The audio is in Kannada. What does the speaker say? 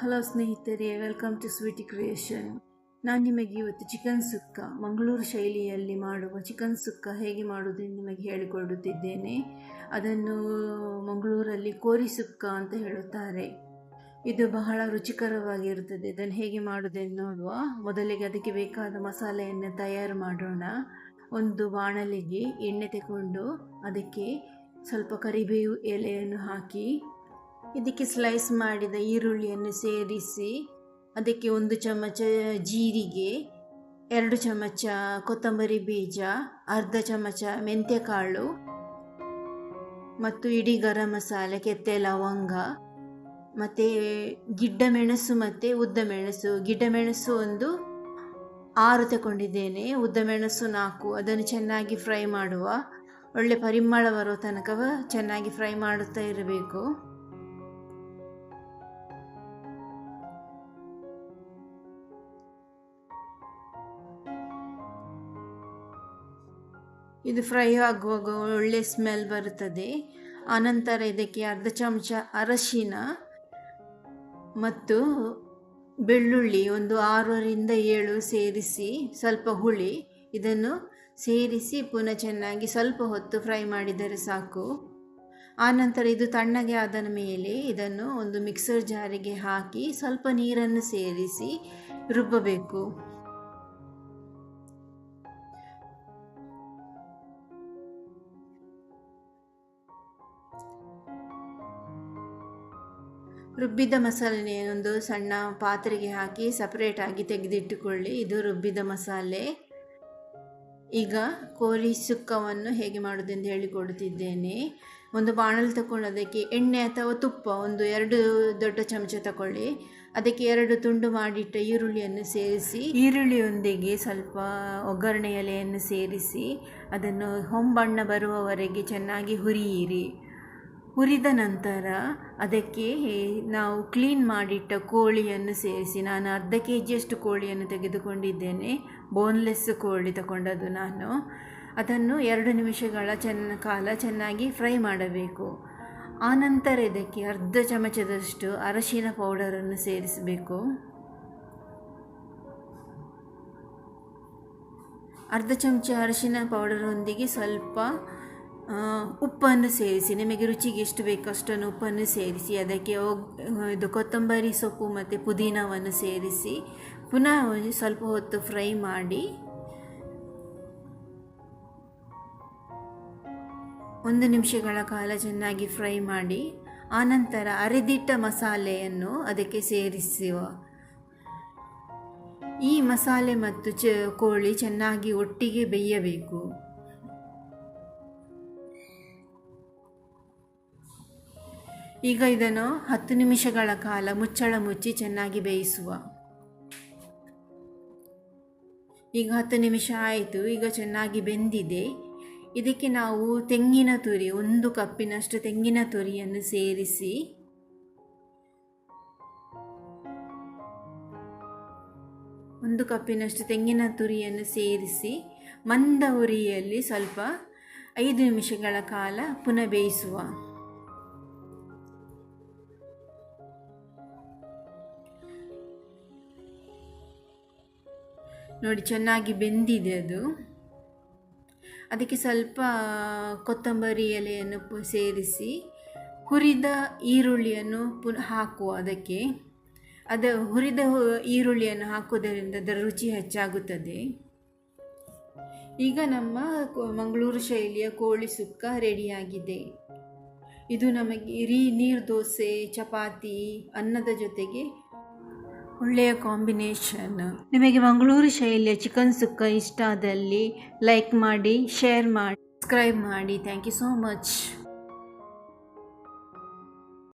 ಹಲೋ ಸ್ನೇಹಿತರೆ ವೆಲ್ಕಮ್ ಟು ಸ್ವೀಟಿ ಕ್ರಿಯೇಷನ್ ನಾನು ನಿಮಗೆ ಇವತ್ತು ಚಿಕನ್ ಸುಕ್ಕ, ಮಂಗಳೂರು ಶೈಲಿಯಲ್ಲಿ ಮಾಡುವ ಚಿಕನ್ ಸುಕ್ಕ ಹೇಗೆ ಮಾಡುವುದೆಂದು ನಿಮಗೆ ಹೇಳಿಕೊಡುತ್ತಿದ್ದೇನೆ. ಅದನ್ನು ಮಂಗಳೂರಲ್ಲಿ ಕೋರಿ ಸುಕ್ಕ ಅಂತ ಹೇಳುತ್ತಾರೆ. ಇದು ಬಹಳ ರುಚಿಕರವಾಗಿರುತ್ತದೆ. ಇದನ್ನು ಹೇಗೆ ಮಾಡುವುದೆಂದು ನೋಡುವ. ಮೊದಲಿಗೆ ಅದಕ್ಕೆ ಬೇಕಾದ ಮಸಾಲೆಯನ್ನು ತಯಾರು ಮಾಡೋಣ. ಒಂದು ಬಾಣಲಿಗೆ ಎಣ್ಣೆ ತಗೊಂಡು ಅದಕ್ಕೆ ಸ್ವಲ್ಪ ಕರಿಬೇವು ಎಲೆಯನ್ನು ಹಾಕಿ ಇದಕ್ಕೆ ಸ್ಲೈಸ್ ಮಾಡಿದ ಈರುಳ್ಳಿಯನ್ನು ಸೇರಿಸಿ, ಅದಕ್ಕೆ ಒಂದು ಚಮಚ ಜೀರಿಗೆ, ಎರಡು ಚಮಚ ಕೊತ್ತಂಬರಿ ಬೀಜ, ಅರ್ಧ ಚಮಚ ಮೆಂತ್ಯಕಾಳು ಮತ್ತು ಇಡೀ ಗರಂ ಮಸಾಲೆ, ಕೆತ್ತೆ, ಲವಂಗ ಮತ್ತು ಗಿಡ್ಡ ಮೆಣಸು ಮತ್ತು ಉದ್ದ ಮೆಣಸು. ಗಿಡ್ಡ ಮೆಣಸು ಒಂದು ಆರು ತಗೊಂಡಿದ್ದೇನೆ. ಉದ್ದ ಮೆಣಸು ನಾಲ್ಕು. ಅದನ್ನು ಚೆನ್ನಾಗಿ ಫ್ರೈ ಮಾಡುವ. ಒಳ್ಳೆ ಪರಿಮಳ ಬರೋ ತನಕ ಚೆನ್ನಾಗಿ ಫ್ರೈ ಮಾಡುತ್ತಾ ಇರಬೇಕು. ಇದು ಫ್ರೈ ಆಗುವಾಗ ಒಳ್ಳೆ ಸ್ಮೆಲ್ ಬರುತ್ತದೆ. ಆನಂತರ ಇದಕ್ಕೆ ಅರ್ಧ ಚಮಚ ಅರಶಿನ ಮತ್ತು ಬೆಳ್ಳುಳ್ಳಿ ಒಂದು ಆರರಿಂದ ಏಳು ಸೇರಿಸಿ ಸ್ವಲ್ಪ ಹುಳಿ. ಇದನ್ನು ಸೇರಿಸಿ ಪುನಃ ಚೆನ್ನಾಗಿ ಸ್ವಲ್ಪ ಹೊತ್ತು ಫ್ರೈ ಮಾಡಿದರೆ ಸಾಕು. ಆನಂತರ ಇದು ತಣ್ಣಗೆ ಆದ ಮೇಲೆ ಇದನ್ನು ಒಂದು ಮಿಕ್ಸರ್ ಜಾರಿಗೆ ಹಾಕಿ ಸ್ವಲ್ಪ ನೀರನ್ನು ಸೇರಿಸಿ ರುಬ್ಬಬೇಕು. ರುಬ್ಬಿದ ಮಸಾಲೆಯನ್ನೊಂದು ಸಣ್ಣ ಪಾತ್ರೆಗೆ ಹಾಕಿ ಸಪ್ರೇಟಾಗಿ ತೆಗೆದಿಟ್ಟುಕೊಳ್ಳಿ. ಇದು ರುಬ್ಬಿದ ಮಸಾಲೆ. ಈಗ ಕೋರಿ ಸುಕ್ಕವನ್ನು ಹೇಗೆ ಮಾಡೋದೆಂದು ಹೇಳಿಕೊಡುತ್ತಿದ್ದೇನೆ. ಒಂದು ಬಾಣಲು ತಗೊಂಡು ಅದಕ್ಕೆ ಎಣ್ಣೆ ಅಥವಾ ತುಪ್ಪ, ಒಂದು ಎರಡು ದೊಡ್ಡ ಚಮಚ ತಗೊಳ್ಳಿ ಅದಕ್ಕೆ ಎರಡು ತುಂಡು ಮಾಡಿಟ್ಟ ಈರುಳ್ಳಿಯನ್ನು ಸೇರಿಸಿ, ಈರುಳ್ಳಿಯೊಂದಿಗೆ ಸ್ವಲ್ಪ ಒಗ್ಗರಣೆ ಎಲೆಯನ್ನು ಸೇರಿಸಿ, ಅದನ್ನು ಹೊಂಬಣ್ಣ ಬರುವವರೆಗೆ ಚೆನ್ನಾಗಿ ಹುರಿಯಿರಿ. ಹುರಿದ ನಂತರ ಅದಕ್ಕೆ ನಾವು ಕ್ಲೀನ್ ಮಾಡಿಟ್ಟ ಕೋಳಿಯನ್ನು ಸೇರಿಸಿ, ನಾನು ಅರ್ಧ ಕೆ ಜಿಯಷ್ಟು ಕೋಳಿಯನ್ನು ತೆಗೆದುಕೊಂಡಿದ್ದೇನೆ ಬೋನ್ಲೆಸ್ ಕೋಳಿ ತಗೊಂಡದ್ದು ನಾನು. ಅದನ್ನು ಎರಡು ನಿಮಿಷಗಳ ಚೆನ್ನ ಕಾಲ ಚೆನ್ನಾಗಿ ಫ್ರೈ ಮಾಡಬೇಕು. ಆನಂತರ ಇದಕ್ಕೆ ಅರ್ಧ ಚಮಚದಷ್ಟು ಅರಶಿನ ಪೌಡರನ್ನು ಸೇರಿಸಬೇಕು. ಅರ್ಧ ಚಮಚ ಅರಶಿನ ಪೌಡರೊಂದಿಗೆ ಸ್ವಲ್ಪ ಉಪ್ಪನ್ನು ಸೇರಿಸಿ ನಿಮಗೆ ರುಚಿಗೆ ಎಷ್ಟು ಬೇಕು ಅಷ್ಟನ್ನು ಉಪ್ಪನ್ನು ಸೇರಿಸಿ ಅದಕ್ಕೆ ಇದು ಕೊತ್ತಂಬರಿ ಸೊಪ್ಪು ಮತ್ತು ಪುದೀನವನ್ನು ಸೇರಿಸಿ ಪುನಃ ಸ್ವಲ್ಪ ಹೊತ್ತು ಫ್ರೈ ಮಾಡಿ, ಒಂದು ನಿಮಿಷಗಳ ಕಾಲ ಚೆನ್ನಾಗಿ ಫ್ರೈ ಮಾಡಿ, ಆನಂತರ ಅರೆದಿಟ್ಟ ಮಸಾಲೆಯನ್ನು ಅದಕ್ಕೆ ಸೇರಿಸುವ. ಈ ಮಸಾಲೆ ಮತ್ತು ಚ, ಕೋಳಿ ಚೆನ್ನಾಗಿ ಒಟ್ಟಿಗೆ ಬೇಯಬೇಕು. ಈಗ ಇದನ್ನು ಹತ್ತು ನಿಮಿಷಗಳ ಕಾಲ ಮುಚ್ಚಳ ಮುಚ್ಚಿ ಚೆನ್ನಾಗಿ ಬೇಯಿಸುವ. ಈಗ ಹತ್ತು ನಿಮಿಷ ಆಯಿತು, ಈಗ ಚೆನ್ನಾಗಿ ಬೆಂದಿದೆ. ಇದಕ್ಕೆ ನಾವು ತೆಂಗಿನ ತುರಿ, ಒಂದು ಕಪ್ಪಿನಷ್ಟು ತೆಂಗಿನ ತುರಿಯನ್ನು ಸೇರಿಸಿ ಒಂದು ಕಪ್ಪಿನಷ್ಟು ತೆಂಗಿನ ತುರಿಯನ್ನು ಸೇರಿಸಿ ಮಂದ ಉರಿಯಲ್ಲಿ ಸ್ವಲ್ಪ ಐದು ನಿಮಿಷಗಳ ಕಾಲ ಪುನಃ ಬೇಯಿಸುವ. ನೋಡಿ, ಚೆನ್ನಾಗಿ ಬೆಂದಿದೆ ಅದು. ಅದಕ್ಕೆ ಸ್ವಲ್ಪ ಕೊತ್ತಂಬರಿ ಎಲೆಯನ್ನು ಸೇರಿಸಿ, ಹುರಿದ ಈರುಳ್ಳಿಯನ್ನು ಪುನಃ, ಹಾಕುವ ಅದಕ್ಕೆ. ಅದು, ಹುರಿದ ಈರುಳ್ಳಿಯನ್ನು ಹಾಕುವುದರಿಂದ ಅದರ ರುಚಿ ಹೆಚ್ಚಾಗುತ್ತದೆ. ಈಗ ನಮ್ಮ ಮಂಗಳೂರು ಶೈಲಿಯ ಕೋಳಿ ಸುಕ್ಕ ರೆಡಿಯಾಗಿದೆ. ಇದು ನಮಗೆ ರೀ ನೀರು ದೋಸೆ, ಚಪಾತಿ, ಅನ್ನದ ಜೊತೆಗೆ ಒಳ್ಳೆಯ ಕಾಂಬಿನೇಷನ್ ನಿಮಗೆ ಮಂಗಳೂರು ಶೈಲಿಯ ಚಿಕನ್ ಸುಕ್ಕ ಇಷ್ಟ ಆದಲ್ಲಿ ಲೈಕ್ ಮಾಡಿ ಶೇರ್ ಮಾಡಿ ಸಬ್ಸ್ಕ್ರೈಬ್ ಮಾಡಿ. Thank you so much